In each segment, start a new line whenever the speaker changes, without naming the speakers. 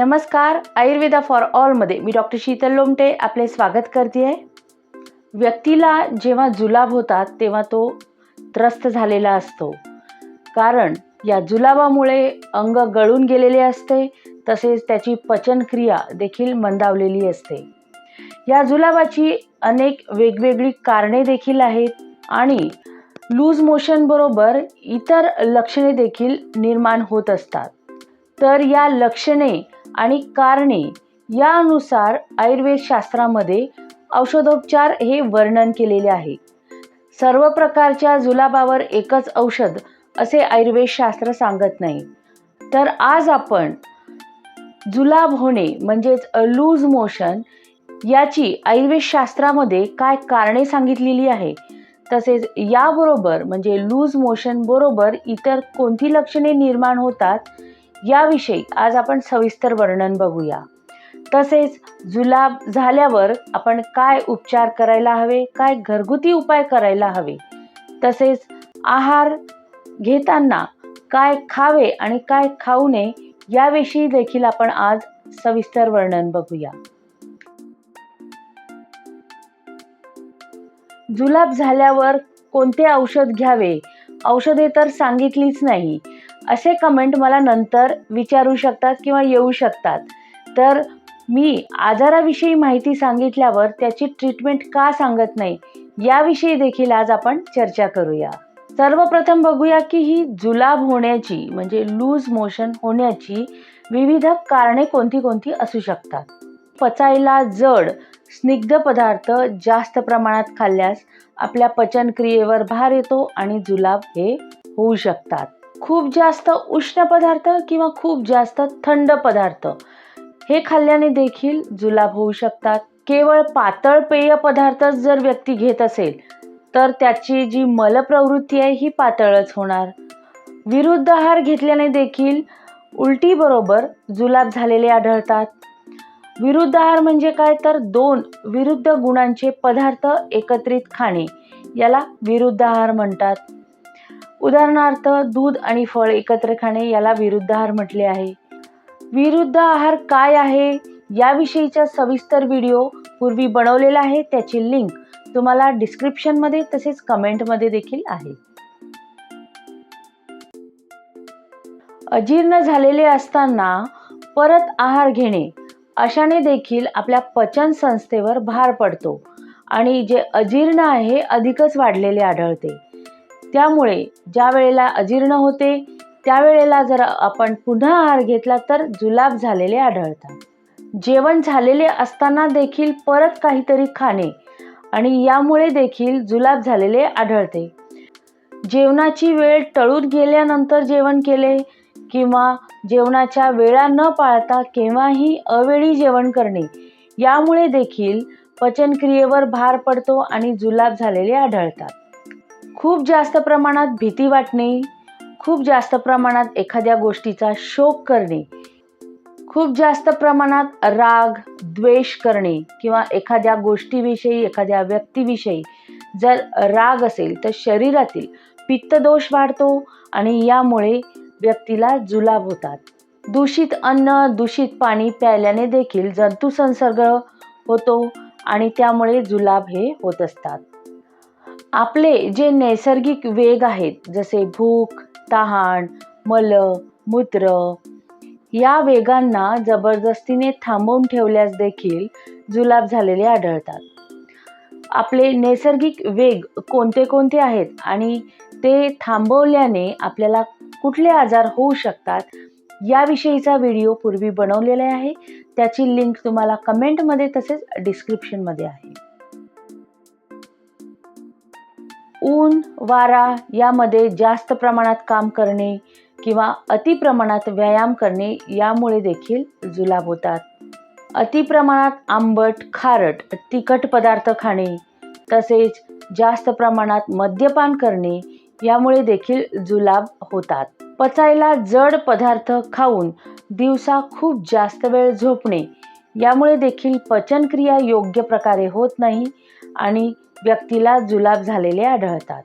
नमस्कार आयुर्वेदा फॉर ऑलमध्ये मी डॉक्टर शीतल लोमटे आपले स्वागत करते आहे. व्यक्तीला जेव्हा जुलाब होतात तेव्हा तो त्रस्त झालेला असतो. कारण या जुलाबामुळे अंग गळून गेलेले असते तसेच त्याची पचनक्रिया देखील मंदावलेली असते. या जुलाबाची अनेक वेगवेगळी कारणे देखील आहेत आणि लूज मोशनबरोबर इतर लक्षणे देखील निर्माण होत असतात. तर या लक्षणे आणि कारणे यानुसार आयुर्वेद शास्त्रामध्ये औषधोपचार हे वर्णन केलेले आहे. सर्व प्रकारच्या जुलाबावर एकच औषध असे आयुर्वेद शास्त्र सांगत नाही. तर आज आपण जुलाब होणे म्हणजेच लूज मोशन याची आयुर्वेद शास्त्रामध्ये काय कारणे सांगितलेली आहे? तसेच याबरोबर म्हणजे लूज मोशन बरोबर इतर कोणती लक्षणे निर्माण होतात? याविषयी आज आपण सविस्तर वर्णन बघूया. तसेच जुलाब झाल्यावर आपण काय उपचार करायला हवे काय घरगुती उपाय करायला हवे तसेच आहार घेताना काय खावे आणि काय खाऊ नये याविषयी देखील आपण आज सविस्तर वर्णन बघूया. जुलाब झाल्यावर कोणते औषध घ्यावे? औषधे तर सांगितलीच नाही. असे कमेंट मला नंतर विचारू शकतात किंवा येऊ शकतात. तर मी आजाराविषयी माहिती सांगितल्यावर त्याची ट्रीटमेंट का सांगत नाही याविषयी देखील आज आपण चर्चा करूया. सर्वप्रथम बघूया की ही जुलाब होण्याची म्हणजे लूज मोशन होण्याची विविध कारणे कोणती कोणती असू शकतात. पचायला जड स्निग्ध पदार्थ जास्त प्रमाणात खाल्ल्यास आपल्या पचनक्रियेवर भार येतो आणि जुलाब हे होऊ शकतात. खूप जास्त उष्ण पदार्थ किंवा खूप जास्त थंड पदार्थ. हे खाल्ल्याने देखील जुलाब होऊ शकतात. केवळ पातळ पेय पदार्थच जर व्यक्ती घेत असेल तर त्याची जी मलप्रवृत्ती आहे ही पातळच होणार. विरुद्ध आहार घेतल्याने देखील उलटीबरोबर जुलाब झालेले आढळतात. विरुद्ध आहार म्हणजे काय? तर दोन विरुद्ध गुणांचे पदार्थ एकत्रित खाणे याला विरुद्ध आहार म्हणतात. उदाहरणार्थ दूध आणि फळ एकत्र खाणे याला विरुद्ध आहार म्हटले आहे. विरुद्ध आहार काय आहे? याविषयीचा सविस्तर व्हिडिओ पूर्वी बनवलेला आहे. त्याची लिंक तुम्हाला डिस्क्रिप्शनमध्ये तसेच कमेंटमध्ये देखील आहे. अजीर्ण झालेले असताना परत आहार घेणे अशाने देखील आपल्या पचन संस्थेवर भार पडतो आणि जे अजीर्ण आहे अधिकच वाढलेले आढळते. त्यामुळे ज्या वेळेला अजीर्ण होते त्यावेळेला जर आपण पुन्हा आहार घेतला तर जुलाब झालेले आढळतात. जेवण झालेले असताना देखील परत काहीतरी खाणे आणि यामुळे देखील जुलाब झालेले आढळते. जेवणाची वेळ टळून गेल्यानंतर जेवण केले किंवा जेवणाच्या वेळा न पाळता केव्हाही अवेळी जेवण करणे यामुळे देखील पचनक्रियेवर भार पडतो आणि जुलाब झालेले आढळतात. खूप जास्त प्रमाणात भीती वाटणे खूप जास्त प्रमाणात एखाद्या गोष्टीचा शोक करणे खूप जास्त प्रमाणात राग द्वेष करणे किंवा एखाद्या गोष्टीविषयी एखाद्या व्यक्तीविषयी जर राग असेल तर शरीरातील पित्तदोष वाढतो आणि यामुळे व्यक्तीला जुलाब होतात. दूषित अन्न दूषित पाणी प्यायल्याने देखील जंतुसंसर्ग होतो आणि त्यामुळे जुलाब हे होत असतात. आपले जे नैसर्गिक वेग आहेत जसे भूक तहान मल मूत्र या वेगांना जबरदस्तीने थांबवून ठेवल्यास देखील जुलाब झालेले आढळतात. आपले नैसर्गिक वेग कोणते कोणते आहेत आणि ते थांबवल्याने आपल्याला कुठले आजार होऊ शकतात याविषयीचा व्हिडिओ पूर्वी बनवलेला आहे. त्याची लिंक तुम्हाला कमेंटमध्ये तसेच डिस्क्रिप्शनमध्ये आहे. ऊन वारा यामध्ये जास्त प्रमाणात काम करणे किंवा अतिप्रमाणात व्यायाम करणे यामुळे देखील जुलाब होतात. अति प्रमाणात आंबट खारट तिखट पदार्थ खाणे तसेच जास्त प्रमाणात मद्यपान करणे यामुळे देखील जुलाब होतात. पचायला जड पदार्थ खाऊन दिवसा खूप जास्त वेळ झोपणे यामुळे देखील पचनक्रिया योग्य प्रकारे होत नाही आणि व्यक्तीला जुलाब झालेले आढळतात.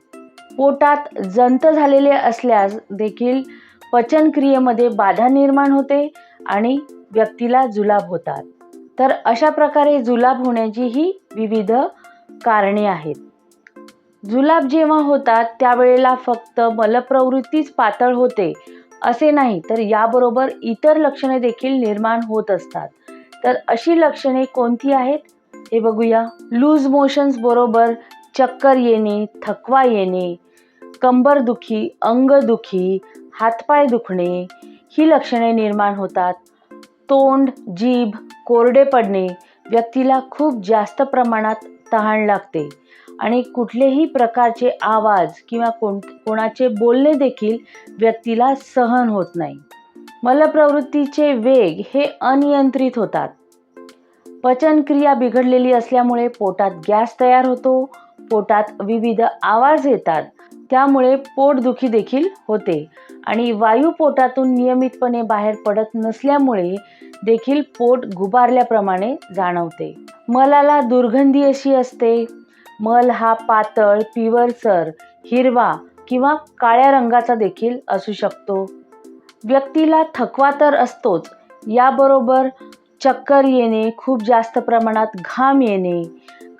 पोटात जंत झालेले असल्यास देखील पचनक्रियेमध्ये बाधा निर्माण होते आणि व्यक्तीला जुलाब होतात. तर अशा प्रकारे जुलाब होण्याची ही विविध कारणे आहेत. जुलाब जेव्हा होतात त्यावेळेला फक्त मलप्रवृत्तीच पातळ होते असे नाही तर याबरोबर इतर लक्षणे देखील निर्माण होत असतात. तर अशी लक्षणे कोणती आहेत? हे बघूया. लूज मोशन्स बरोबर चक्कर येणे थकवा येणे कंबरदुखी अंगदुखी हातपाय दुखणे ही लक्षणे निर्माण होतात. तोंड जीभ कोरडे पडणे व्यक्तीला खूप जास्त प्रमाणात तहान लागते. आणि कुठलेही प्रकारचे आवाज किंवा कोण कोणाचे बोलणे देखील व्यक्तीला सहन होत नाही. मलप्रवृत्तीचे वेग हे अनियंत्रित होतात. पचनक्रिया बिघडलेली असल्यामुळे पोटात गॅस तयार होतो. पोटात विविध आवाज येतात. त्यामुळे पोटदुखी देखील होते. आणि वायू पोटातून नियमितपणे बाहेर पडत नसल्यामुळे देखील पोट गुबारल्याप्रमाणे जाणवते. मलाला दुर्गंधी अशी असते. मल हा पातळ पिवळसर हिरवा किंवा काळ्या रंगाचा देखील असू शकतो. व्यक्तीला थकवा तर असतोच. याबरोबर चक्कर येणे खूप जास्त प्रमाणात घाम येणे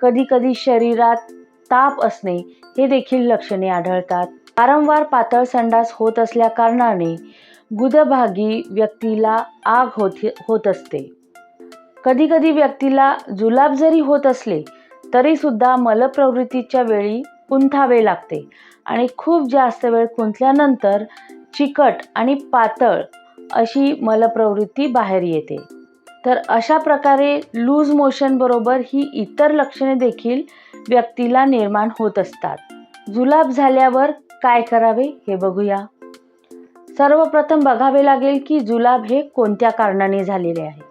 कधीकधी शरीरात ताप असणे हे देखील लक्षणे आढळतात. वारंवार पातळ संडास होत असल्या कारणाने गुदभागी व्यक्तीला आग होत होत असते. कधीकधी व्यक्तीला जुलाब जरी होत असले तरीसुद्धा मलप्रवृत्तीच्या वेळी कुंथावे लागते आणि खूप जास्त वेळ कुंथल्यानंतर चिकट आणि पातळ अशी मलप्रवृत्ती बाहेर येते. तर अशा प्रकारे लूज मोशनबरोबर ही इतर लक्षणे देखील व्यक्तीला निर्माण होत असतात. जुलाब झाल्यावर काय करावे हे बघूया. सर्वप्रथम बघावे लागेल की जुलाब हे कोणत्या कारणाने झालेले आहे.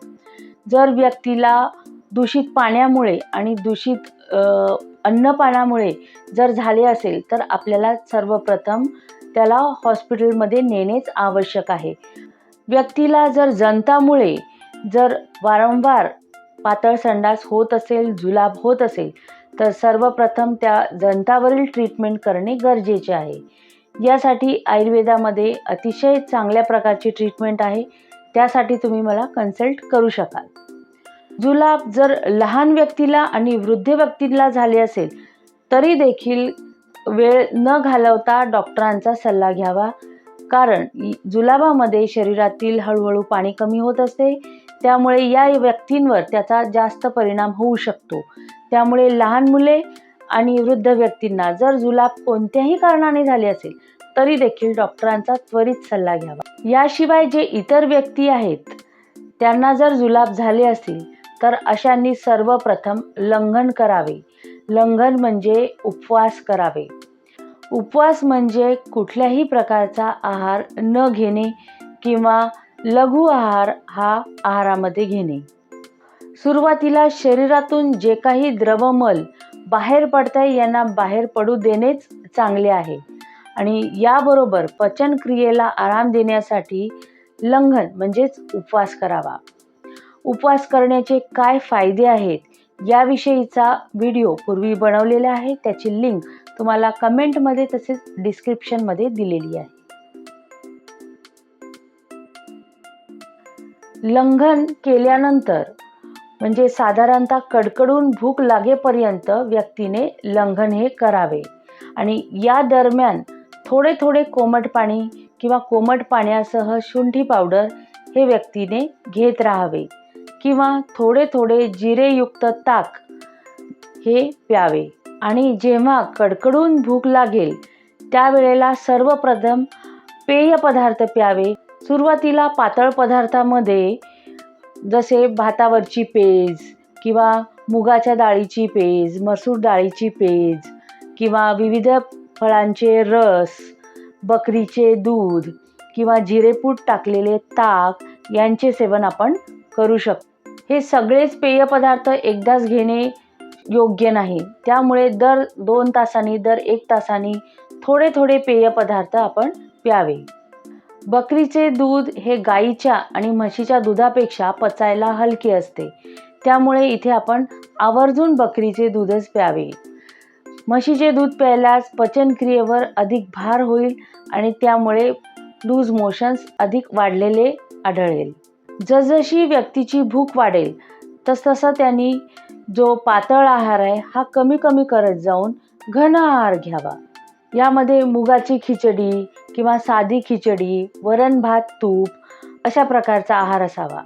जर व्यक्तीला दूषित पाण्यामुळे आणि दूषित अन्नपानामुळे जर झाले असेल तर आपल्याला सर्वप्रथम त्याला हॉस्पिटलमध्ये नेणेच आवश्यक आहे. व्यक्तीला जर जंतामुळे जर वारंवार पातळ संडास होत असेल जुलाब होत असेल तर सर्वप्रथम त्या जंतावरील ट्रीटमेंट करणे गरजेचे आहे. यासाठी आयुर्वेदामध्ये अतिशय चांगल्या प्रकारची ट्रीटमेंट आहे. त्यासाठी तुम्ही मला कन्सल्ट करू शकाल. जुलाब जर लहान व्यक्तीला आणि वृद्ध व्यक्तीला झाले असेल तरी देखील वेळ न घालवता डॉक्टरांचा सल्ला घ्यावा. कारण जुलाबामध्ये शरीरातील हळूहळू पाणी कमी होत असते. त्यामुळे या व्यक्तींवर त्याचा जास्त परिणाम होऊ शकतो. त्यामुळे लहान मुले आणि वृद्ध व्यक्तींना जर जुलाब कोणत्याही कारणाने झाले असेल तरी देखील डॉक्टरांचा त्वरित सल्ला घ्यावा. याशिवाय जे इतर व्यक्ती आहेत त्यांना जर जुलाब झाले असतील तर अशांनी सर्वप्रथम लंघन करावे. लंघन म्हणजे उपवास करावे. उपवास म्हणजे कुठल्याही प्रकारचा आहार न घेणे किंवा लघु आहार हा आहारामध्ये घेणे. सुरुवातीला शरीरातून जे काही द्रवमल बाहेर पडत यांना बाहेर पडू देणेच चांगले आहे. आणि याबरोबर पचनक्रियेला आराम देण्यासाठी लंघन म्हणजेच उपवास करावा. उपवास करण्याचे काय फायदे आहेत याविषयीचा व्हिडिओ पूर्वी बनवलेला आहे. त्याची लिंक तुम्हाला कमेंटमध्ये तसेच डिस्क्रिप्शनमध्ये दिलेली आहे. लंघन केल्यानंतर म्हणजे साधारणतः कडकडून भूक लागेपर्यंत व्यक्तीने लंघन हे करावे. आणि या दरम्यान थोडे थोडे कोमट पाणी किंवा कोमट पाण्यासह शुंठी पावडर हे व्यक्तीने घेत राहावे किंवा थोडे थोडे जिरेयुक्त ताक हे प्यावे. आणि जेव्हा कडकडून भूक लागेल त्यावेळेला सर्वप्रथम पेय पदार्थ प्यावे. सुरुवातीला पातळ पदार्थामध्ये जसे भातावरची पेज किंवा मुगाच्या डाळीची पेज मसूर डाळीची पेज किंवा विविध फळांचे रस बकरीचे दूध किंवा जिरेपूट टाकलेले ताक यांचे सेवन आपण करू शकतो हे सगळेच पेय पदार्थ एकदाच घेणे योग्य नाही. त्यामुळे दर दोन तासांनी दर एक तासांनी थोडे थोडे पेय पदार्थ आपण प्यावे. बकरीचे दूध हे गाईच्या आणि म्हशीच्या दुधापेक्षा पचायला हलके असते. त्यामुळे इथे आपण आवर्जून बकरीचे दूधच प्यावे. म्हशीचे दूध प्यायल्यास पचनक्रियेवर अधिक भार होईल आणि त्यामुळे लूज मोशन्स अधिक वाढलेले आढळेल. जसजशी व्यक्तीची भूक वाढेल तसतसा त्यांनी जो पातळ आहार आहे हा कमी कमी करत जाऊन घन आहार घ्यावा. यामध्ये मुगाची खिचडी किंवा साधी खिचडी वरण भात तूप अशा प्रकारचा आहार असावा.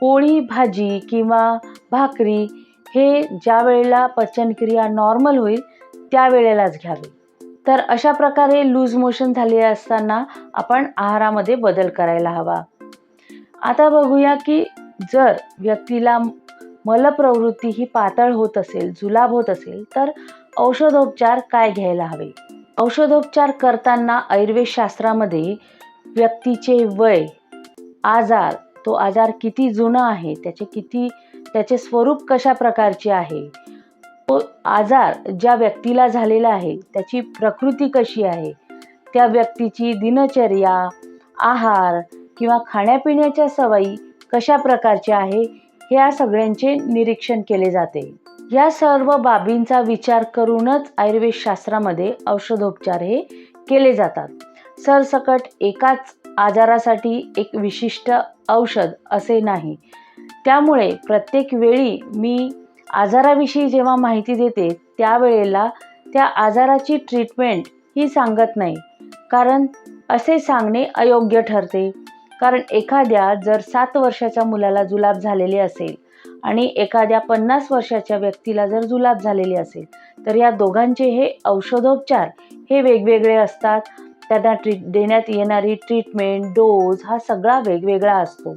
पोळी भाजी किंवा भाकरी हे ज्या वेळेला पचनक्रिया नॉर्मल होईल त्यावेळेलाच घ्यावे. तर अशा प्रकारे लूज मोशन झाले असताना आपण आहारामध्ये बदल करायला हवा. आता बघूया की जर व्यक्तीला मलप्रवृत्ती ही पातळ होत असेल जुलाब होत असेल तर औषधोपचार काय घ्यायला हवे? औषधोपचार करताना आयुर्वेद शास्त्रामध्ये व्यक्तीचे वय आजार तो आजार किती जुना आहे त्याचे किती त्याचे स्वरूप कशा प्रकारचे आहे तो आजार ज्या व्यक्तीला झालेला आहे त्याची प्रकृती कशी आहे त्या व्यक्तीची दिनचर्या आहार किंवा खाण्यापिण्याच्या सवयी कशा प्रकारच्या आहे ह्या सगळ्यांचे निरीक्षण केले जाते. या सर्व बाबींचा विचार करूनच आयुर्वेद शास्त्रामध्ये औषधोपचार हे केले जातात. सरसकट एकाच आजारासाठी एक विशिष्ट औषध असे नाही. त्यामुळे प्रत्येक वेळी मी आजाराविषयी जेव्हा माहिती देते त्यावेळेला त्या आजाराची ट्रीटमेंट ही सांगत नाही. कारण असे सांगणे अयोग्य ठरते. कारण एखाद्या जर सात वर्षाच्या मुलाला जुलाब झालेले असेल आणि एखाद्या पन्नास वर्षाच्या व्यक्तीला जर जुलाब झालेली असेल तर या दोघांचे हे औषधोपचार हे वेगवेगळे असतात. त्यांना ट्रीट देण्यात येणारी ट्रीटमेंट डोस हा सगळा वेगवेगळा असतो.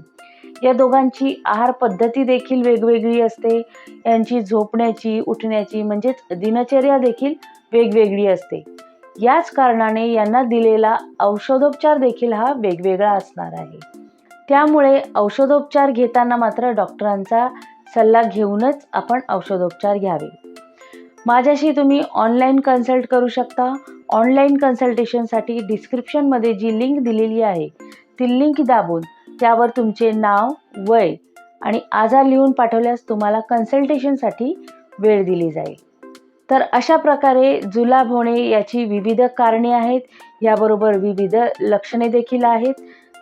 या दोघांची आहार पद्धती देखील वेगवेगळी असते. यांची झोपण्याची उठण्याची म्हणजेच दिनचर्या देखील वेगवेगळी असते. याच कारणाने यांना दिलेला औषधोपचार देखील हा वेगवेगळा असणार आहे. त्यामुळे औषधोपचार घेताना मात्र डॉक्टरांचा सल्ला घेऊनच आपण औषधोपचार घ्यावे. माझ्याशी तुम्ही ऑनलाईन कन्सल्ट करू शकता. ऑनलाईन कन्सल्टेशनसाठी डिस्क्रिप्शनमध्ये जी लिंक दिलेली आहे ती लिंक दाबून त्यावर तुमचे नाव वय आणि आजार लिहून पाठवल्यास तुम्हाला कन्सल्टेशनसाठी वेळ दिली जाईल. तर अशा प्रकारे जुलाब होणे याची विविध कारणे आहेत. याबरोबर विविध लक्षणे देखील आहेत.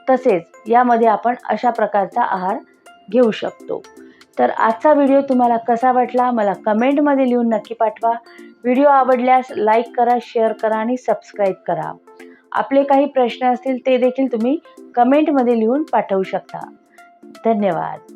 तसेच यामध्ये आपण अशा प्रकारचा आहार घेऊ शकतो. तर आजचा व्हिडिओ तुम्हाला कसा वाटला मला कमेंटमध्ये लिहून नक्की पाठवा. व्हिडिओ आवडल्यास लाईक करा शेअर करा आणि सबस्क्राईब करा. आपले काही प्रश्न असतील ते देखील तुम्ही कमेंटमध्ये लिहून पाठवू शकता. धन्यवाद.